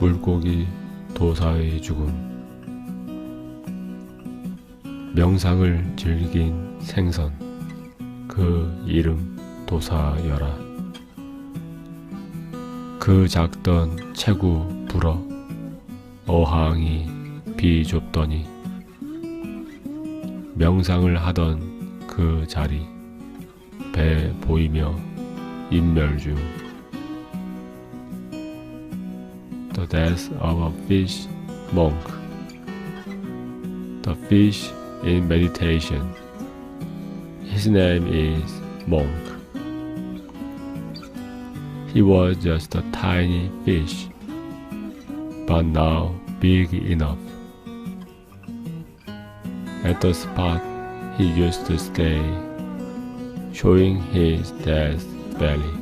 물고기 도사의 죽음. 명상을 즐긴 생선. 그 이름 도사여라. 그 작던 체구 불어 어항이 비좁더니 명상을 하던 그 자리 배 보이며 인멸 중 The death of a fish monk. The fish in meditation. His name is Monk. He was just a tiny fish but now big enough. At the spot he used to stay, showing his death belly.